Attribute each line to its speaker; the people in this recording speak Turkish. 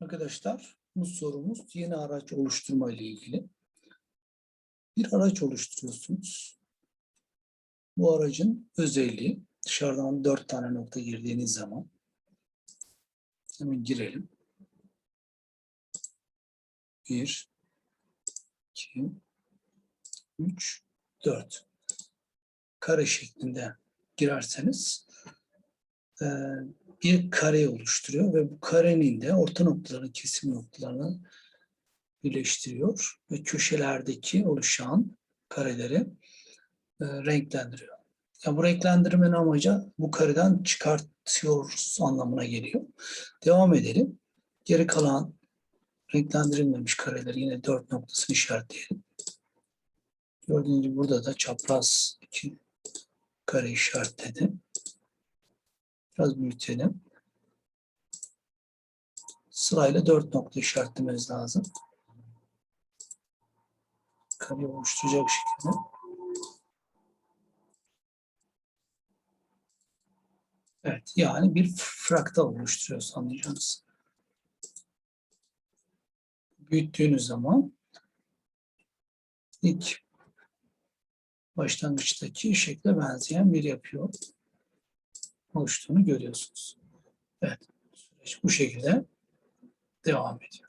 Speaker 1: Arkadaşlar bu sorumuz yeni araç oluşturma ile ilgili. Bir araç oluşturuyorsunuz. Bu aracın özelliği dışarıdan dört tane nokta girdiğiniz zaman hemen girelim. Bir, iki, üç, dört. Kare şeklinde girerseniz bir kare oluşturuyor ve bu karenin de orta noktaların kesim noktalarını birleştiriyor ve köşelerdeki oluşan kareleri e, renklendiriyor. Ya bu renklendirmenin amacı bu kareden çıkartıyoruz anlamına geliyor. Devam edelim. Geri kalan renklendirilmemiş kareleri yine dört noktasını işaretleyelim. Gördüğünüz gibi burada da çapraz iki kare işaretledim. Biraz büyütelim. Sırayla dört nokta işaretlememiz lazım. Kare oluşturacak şekilde. Evet, yani bir fraktal oluşturuyoruz anlayacağınız. Büyüttüğünüz zaman ilk başlangıçtaki şekle benzeyen bir yapıyor oluştuğunu görüyorsunuz. Evet, süreç bu şekilde devam ediyor.